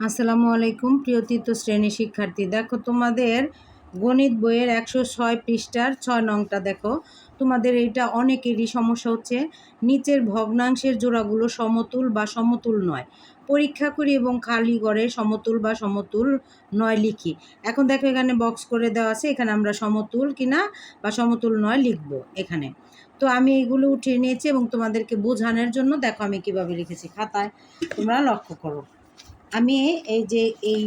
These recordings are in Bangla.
আসসালামু আলাইকুম, প্রিয় তৃতীয় শ্রেণির শিক্ষার্থী। দেখো, তোমাদের গণিত বইয়ের একশো ছয় পৃষ্ঠার ছয় নংটা দেখো। তোমাদের এইটা অনেকেরই সমস্যা হচ্ছে, নিচের ভগ্নাংশের জোড়াগুলো সমতুল বা সমতুল নয়। পরীক্ষা করি এবং খালি গড়ে সমতুল বা সমতুল নয় লিখি। এখন দেখো, এখানে বক্স করে দেওয়া আছে, এখানে আমরা সমতুল কিনা বা সমতুল নয় লিখব এখানে। তো আমি এগুলো উঠিয়ে নিয়েছি এবং তোমাদেরকে বোঝানোর জন্য দেখো আমি কীভাবে লিখেছি। খাতায় তোমরা লক্ষ্য করো। আমি এই যে এই,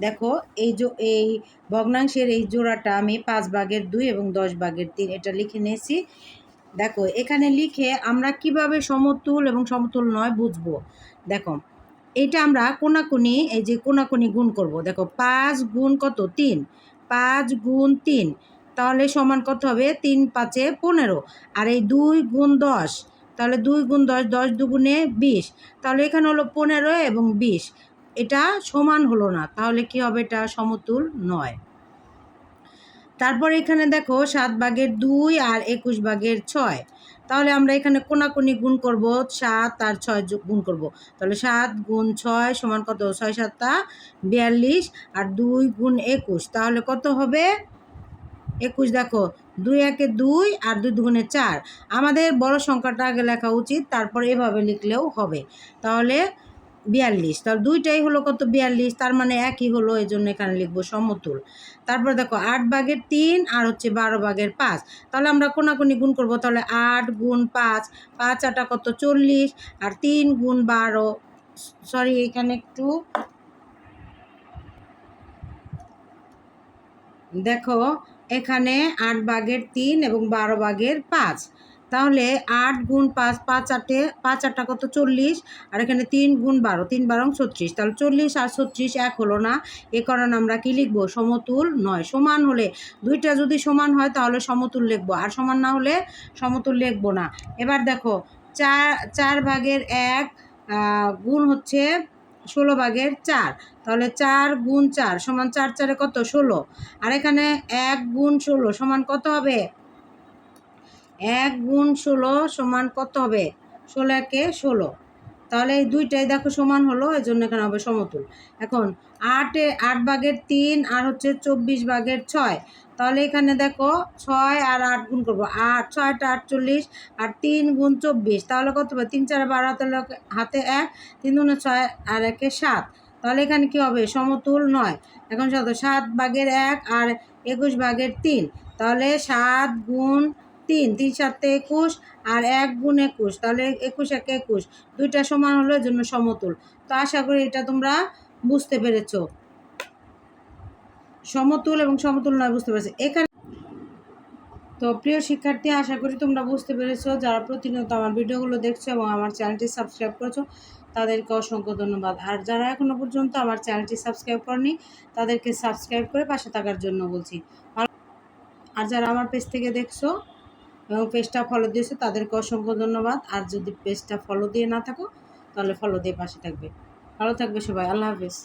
দেখো, এই যে এই ভগ্নাংশের এই জোড়াটা আমি পাঁচ ভাগের দুই এবং দশ ভাগের তিন, এটা লিখে নিয়েছি। দেখো, এখানে লিখে আমরা কীভাবে সমতুল এবং সমতুল নয় বুঝব? দেখো, এটা আমরা কোনাকুনি, এই যে কোনাকুনি গুণ করব। দেখো, পাঁচ গুণ কত? তিন। পাঁচ গুণ তিন, তাহলে সমান কত হবে? তিন পাঁচে পনেরো। আর এই দুই গুণ দশ তাহলে দুই গুণ দশ দশ দুগুণে বিশ। তাহলে এখানে হলো পনেরো এবং বিশ। এটা সমান হলো না, তাহলে কি হবে এটা সমতুল নয়। তারপর এখানে দেখো সাত ভাগের দুই আর একুশ ভাগের ছয়। তাহলে আমরা এখানে কোনাকুনি গুণ করব, সাত আর ছয় গুণ করব। তাহলে সাত গুণ ছয় সমান কত? ছয় সাতটা বিয়াল্লিশ আর দুই গুণ একুশ। তাহলে কত হবে? একুশ দেখো, দুই একে দুই আর দুই দুগুণে চার। আমাদের বড় সংখ্যাটা আগে লেখা উচিত, তারপর এভাবে লিখলেও হবে। তাহলে বিয়াল্লিশ। তাহলে দুইটাই হলো কত? বিয়াল্লিশ। তার মানে একই হলো, এই জন্য এখানে লিখব সমতুল। তারপর দেখো, আট ভাগের তিন আর হচ্ছে বারো ভাগের পাঁচ। তাহলে আমরা কোনাকুনি গুণ করব, তাহলে আট গুণ পাঁচ। পাঁচ আটা কত? চল্লিশ। আর তিন গুণ বারো। সরি, এখানে একটু দেখো এখানে আট ভাগের তিন এবং বারো ভাগের পাঁচ। তাহলে আট গুণ পাঁচ পাঁচ আটে, পাঁচ আটটা কত? চল্লিশ। আর এখানে তিন গুণ বারো, তিন বারং ছত্রিশ। তাহলে চল্লিশ আর ছত্রিশ এক হলো না। এ কারণে আমরা কি লিখব? সমতুল নয়। সমান হলে দুইটা যদি সমান হয় তাহলে সমতুল লিখব। আর সমান না হলে সমতুল লিখব না। এবার দেখো, চার চার ভাগের এক গুণ হচ্ছে ষোলো ভাগের চার। তাহলে চার গুণ চার সমান চার চারে কত? ষোলো। আর এখানে এক গুণ ষোলো সমান কত হবে? এক গুণ ষোলো সমান কত হবে? ষোলো একে ষোলো। তাহলে এই দুইটাই দেখো সমান হলো, এই জন্য এখানে হবে সমতুল। এখন আটে আট ভাগের তিন আর হচ্ছে চব্বিশ ভাগের ছয়। তাহলে এখানে দেখো ছয় আর আট গুণ করব। আট, ছয়টা আটচল্লিশ আর তিন গুণ চব্বিশ। তাহলে কত হবে? তিন চার বারো হাতে হাতে এক, তিন গুণে ছয় আর একে সাত। তাহলে এখানে কি হবে? সমতুল নয়। এখন শত সাত ভাগের এক আর একুশ ভাগের তিন। তাহলে সাত গুণ তিন তিন সাতে একুশ আর এক গুণ একুশ, তাহলে একুশ, এক একুশ। দুইটা সমান হলো এর জন্য সমতুল। তো আশা করি এটা তোমরা বুঝতে পেরেছ। সমতুল এবং সমতুল নয়, বুঝতে পেরেছ। এখানে তো প্রিয় শিক্ষার্থী, আশা করি তোমরা বুঝতে পেরেছ। যারা প্রতিনিয়ত আমার ভিডিওগুলো দেখছ এবং আমার চ্যানেলটি সাবস্ক্রাইব করেছ, তাদেরকে অসংখ্য ধন্যবাদ। আর যারা এখনও পর্যন্ত আমার চ্যানেলটি সাবস্ক্রাইব করেনি, তাদেরকে সাবস্ক্রাইব করে পাশে থাকার জন্য বলছি। আর যারা আমার পেজ থেকে দেখছ এবং পেজটা ফলো দিয়েছে, তাদেরকে অসংখ্য ধন্যবাদ। আর যদি পেজটা ফলো দিয়ে না থাকো, তাহলে ফলো দিয়ে পাশে থাকবে। ভালো থাকবে সবাই, আল্লাহ হাফিজ।